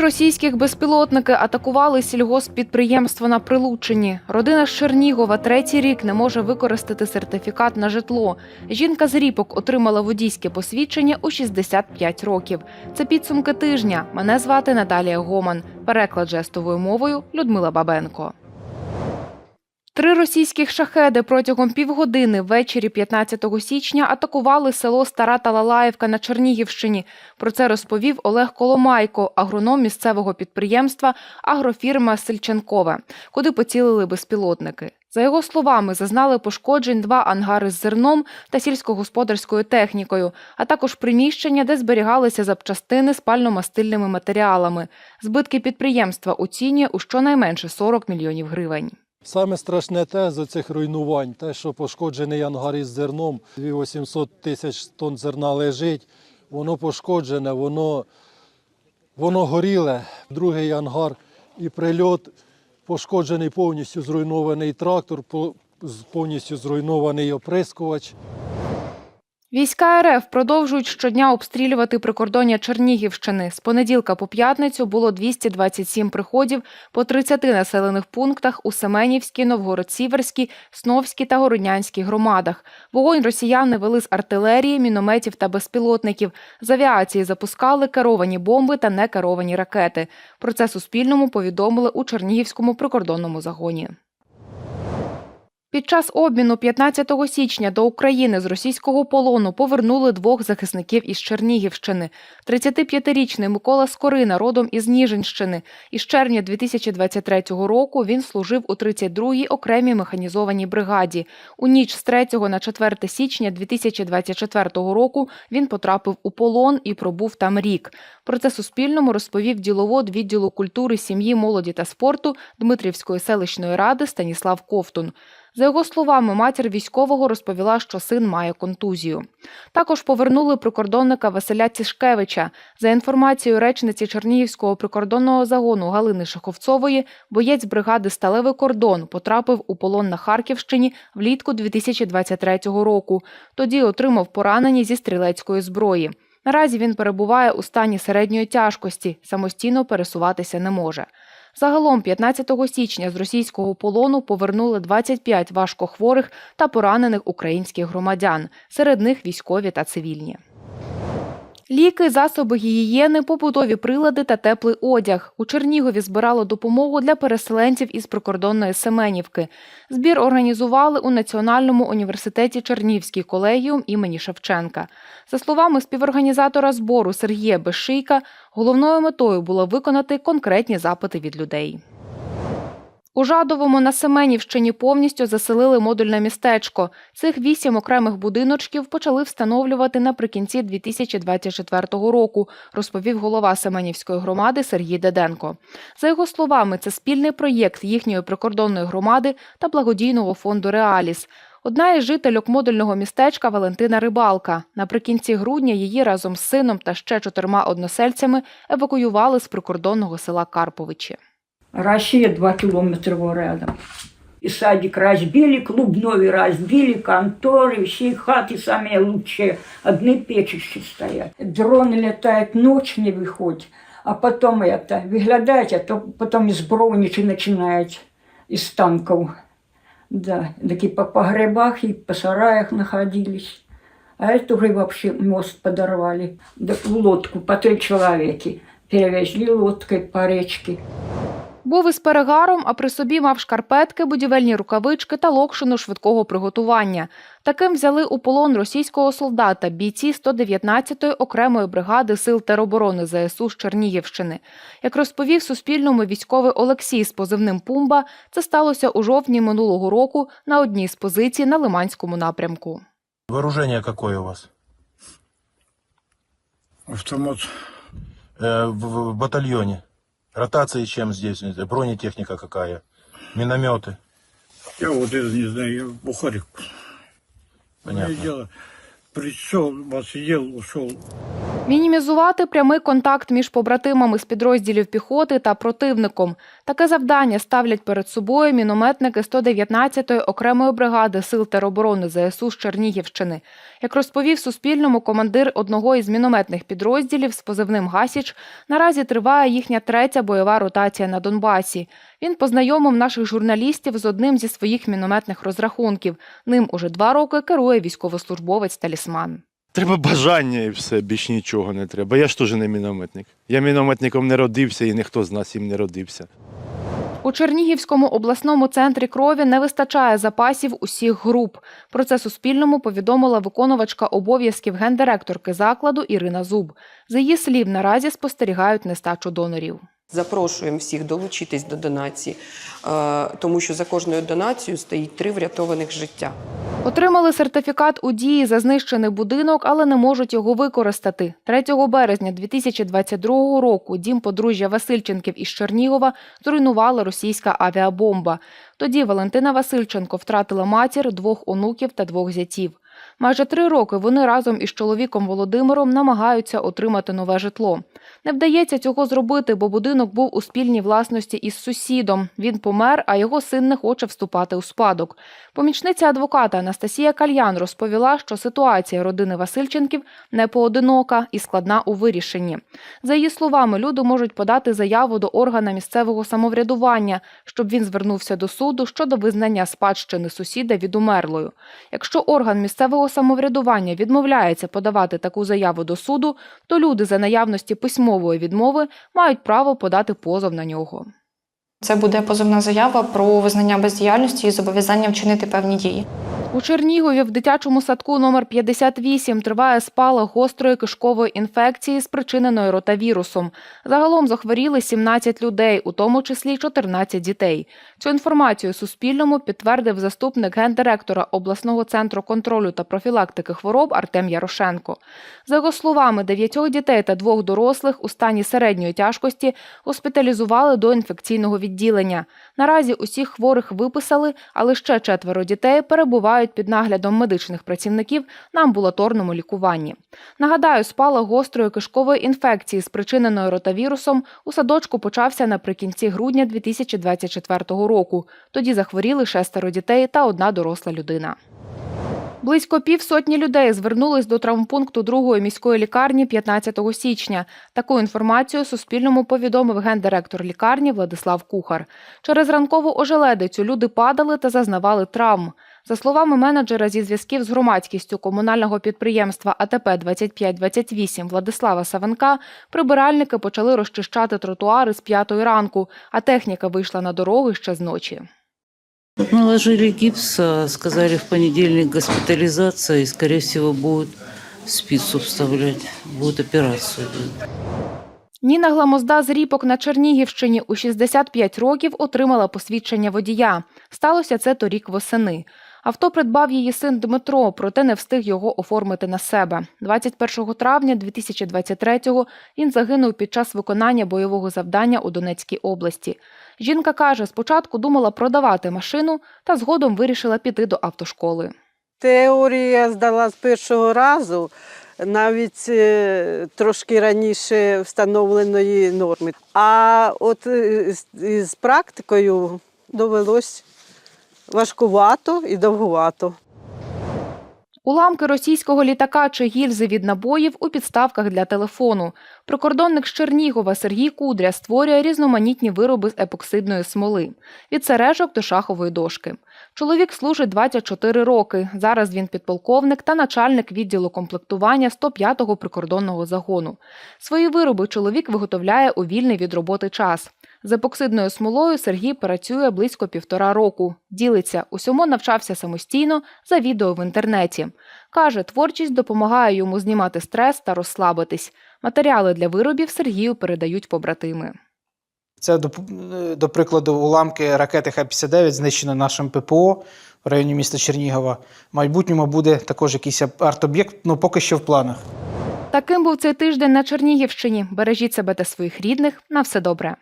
російських безпілотники атакували сільгосппідприємство на Прилуччині. Родина з Чернігова третій рік не може використати сертифікат на житло. Жінка з Ріпок отримала водійське посвідчення у 65 років. Це підсумки тижня. Мене звати Наталія Гоман. Переклад жестовою мовою Людмила Бабенко. Три російських шахеди протягом півгодини ввечері 15 січня атакували село Стара Талалаївка на Чернігівщині. Про це розповів Олег Коломайко, агроном місцевого підприємства агрофірма Сельченкове, куди поцілили безпілотники. За його словами, зазнали пошкоджень два ангари з зерном та сільськогосподарською технікою, а також приміщення, де зберігалися запчастини з пально-мастильними матеріалами. Збитки підприємства оцінює у щонайменше 40 мільйонів гривень. Саме страшне те з цих руйнувань, те, що пошкоджений ангар із зерном, 800 тисяч тонн зерна лежить, воно пошкоджене, воно, воно горіле. Другий ангар і прильот пошкоджений повністю зруйнований трактор, повністю зруйнований оприскувач. Війська РФ продовжують щодня обстрілювати прикордоння Чернігівщини. З понеділка по п'ятницю було 227 приходів по 30 населених пунктах у Семенівській, Новгород-Сіверській, Сновській та Городнянській громадах. Вогонь росіяни вели з артилерії, мінометів та безпілотників. З авіації запускали керовані бомби та некеровані ракети. Про це Суспільному повідомили у Чернігівському прикордонному загоні. Під час обміну 15 січня до України з російського полону повернули двох захисників із Чернігівщини. 35-річний Микола Скорина родом із Ніжинщини. Із червня 2023 року він служив у 32-й окремій механізованій бригаді. У ніч з 3 на 4 січня 2024 року він потрапив у полон і пробув там рік. Про це Суспільному розповів діловод відділу культури, сім'ї, молоді та спорту Дмитрівської селищної ради Станіслав Ковтун. За його словами, матір військового розповіла, що син має контузію. Також повернули прикордонника Василя Цішкевича. За інформацією речниці Чернігівського прикордонного загону Галини Шаховцової, боєць бригади Сталевий кордон потрапив у полон на Харківщині влітку 2023 року. Тоді отримав поранення зі стрілецької зброї. Наразі він перебуває у стані середньої тяжкості, самостійно пересуватися не може. Загалом 15 січня з російського полону повернули 25 важкохворих та поранених українських громадян, серед них військові та цивільні. Ліки, засоби гігієни, побутові прилади та теплий одяг. У Чернігові збирало допомогу для переселенців із прикордонної Семенівки. Збір організували у Національному університеті Чернівський колегіум імені Шевченка. За словами співорганізатора збору Сергія Бешийка, головною метою було виконати конкретні запити від людей. У Жадовому на Семенівщині повністю заселили модульне містечко. Цих вісім окремих будиночків почали встановлювати наприкінці 2024 року, розповів голова Семенівської громади Сергій Деденко. За його словами, це спільний проєкт їхньої прикордонної громади та благодійного фонду Реаліс. Одна із жительок модульного містечка Валентина Рибалка. Наприкінці грудня її разом з сином та ще чотирма односельцями евакуювали з прикордонного села Карповичі. Россия два километра его рядом. И садик разбили, клубной разбили, конторы, все хаты самые лучшие. Одни печища стоят. Дроны летают, ночь не выходит. А потом это, выглядаете, а то потом из броничи начинает, из танков. Да, такие по погребах и по сараях находились. А это уже вообще мост подорвали. Да, в лодку по три человека. Перевезли лодкой по речке. Був із перегаром, а при собі мав шкарпетки, будівельні рукавички та локшину швидкого приготування. Таким взяли у полон російського солдата бійці 119-ї окремої бригади сил тероборони ЗСУ з Чернігівщини. Як розповів Суспільному військовий Олексій з позивним Пумба, це сталося у жовтні минулого року на одній з позицій на Лиманському напрямку. Вооружение какое у вас? Автомат Э, в, в батальоне. Ротации чем здесь? Бронетехника какая? Минометы. Я вот это не знаю, я Бухарик. Понятно. Понятно. дело. Пришел, посидел, ушел. Мінімізувати прямий контакт між побратимами з підрозділів піхоти та противником. Таке завдання ставлять перед собою мінометники 119-ї окремої бригади сил тероборони ЗСУ з Чернігівщини. Як розповів Суспільному командир одного із мінометних підрозділів з позивним Гасіч, наразі триває їхня третя бойова ротація на Донбасі. Він познайомив наших журналістів з одним зі своїх мінометних розрахунків. Ним уже два роки керує військовослужбовець талісман. Треба бажання і все, більш нічого не треба. Я ж теж не мінометник. Я мінометником не родився і ніхто з нас їм не родився. У Чернігівському обласному центрі крові не вистачає запасів усіх груп. Про це Суспільному повідомила виконувачка обов'язків гендиректорки закладу Ірина Зуб. За її слів, наразі спостерігають нестачу донорів. Запрошуємо всіх долучитись до донації, е, тому що за кожною донацією стоїть три врятованих життя. Отримали сертифікат у дії за знищений будинок, але не можуть його використати. 3 березня 2022 року дім подружжя Васильченків із Чернігова зруйнувала російська авіабомба. Тоді Валентина Васильченко втратила матір, двох онуків та двох зятів. Майже три роки вони разом із чоловіком Володимиром намагаються отримати нове житло. Не вдається цього зробити, бо будинок був у спільній власності із сусідом. Він помер, а його син не хоче вступати у спадок. Помічниця адвоката Анастасія Кальян розповіла, що ситуація родини Васильченків не поодинока і складна у вирішенні. За її словами, люди можуть подати заяву до органа місцевого самоврядування, щоб він звернувся до суду щодо визнання спадщини сусіда від умерлою. Якщо орган місцевого самоврядування відмовляється подавати таку заяву до суду, то люди за наявності письмової відмови мають право подати позов на нього. Це буде позовна заява про визнання бездіяльності і зобов'язання вчинити певні дії. У Чернігові в дитячому садку номер 58 триває спалах гострої кишкової інфекції, спричиненої ротавірусом. Загалом захворіли 17 людей, у тому числі 14 дітей. Цю інформацію Суспільному підтвердив заступник гендиректора обласного центру контролю та профілактики хвороб Артем Ярошенко. За його словами, дев'ятьох дітей та двох дорослих у стані середньої тяжкості госпіталізували до інфекційного відділення. Наразі усіх хворих виписали, але ще четверо дітей перебувають під наглядом медичних працівників на амбулаторному лікуванні. Нагадаю, спалах гострої кишкової інфекції, спричиненої ротавірусом, у садочку почався наприкінці грудня 2024 року. Тоді захворіли шестеро дітей та одна доросла людина. Близько півсотні людей звернулись до травмпункту другої міської лікарні 15 січня. Таку інформацію Суспільному повідомив гендиректор лікарні Владислав Кухар. Через ранкову ожеледицю люди падали та зазнавали травм. За словами менеджера зі зв'язків з громадськістю комунального підприємства АТП 2528 Владислава Савенка, прибиральники почали розчищати тротуари з п'ятої ранку, а техніка вийшла на дороги ще з ночі. Наложили гипс, сказали в понедельник госпитализация и, скорее всего, будут спицу вставлять, будут операцию делать. Ніна Гламозда з Ріпок на Чернігівщині у 65 років отримала посвідчення водія. Сталося це торік восени. Авто придбав її син Дмитро, проте не встиг його оформити на себе. 21 травня 2023-го він загинув під час виконання бойового завдання у Донецькій області. Жінка каже, спочатку думала продавати машину, та згодом вирішила піти до автошколи. Теорію я здала з першого разу, навіть е, трошки раніше встановленої норми. А от е, з практикою довелось важкувато і довгувато. Уламки російського літака чи гільзи від набоїв у підставках для телефону. Прикордонник з Чернігова Сергій Кудря створює різноманітні вироби з епоксидної смоли від сережок до шахової дошки. Чоловік служить 24 роки. Зараз він підполковник та начальник відділу комплектування 105-го прикордонного загону. Свої вироби чоловік виготовляє у вільний від роботи час. З епоксидною смолою Сергій працює близько півтора року. Ділиться, усьому навчався самостійно за відео в інтернеті. Каже, творчість допомагає йому знімати стрес та розслабитись. Матеріали для виробів Сергію передають побратими. Це, до, до прикладу, уламки ракети Х-59 знищено нашим ППО в районі міста Чернігова. В майбутньому буде також якийсь арт-об'єкт, ну поки що в планах. Таким був цей тиждень на Чернігівщині. Бережіть себе та своїх рідних. На все добре.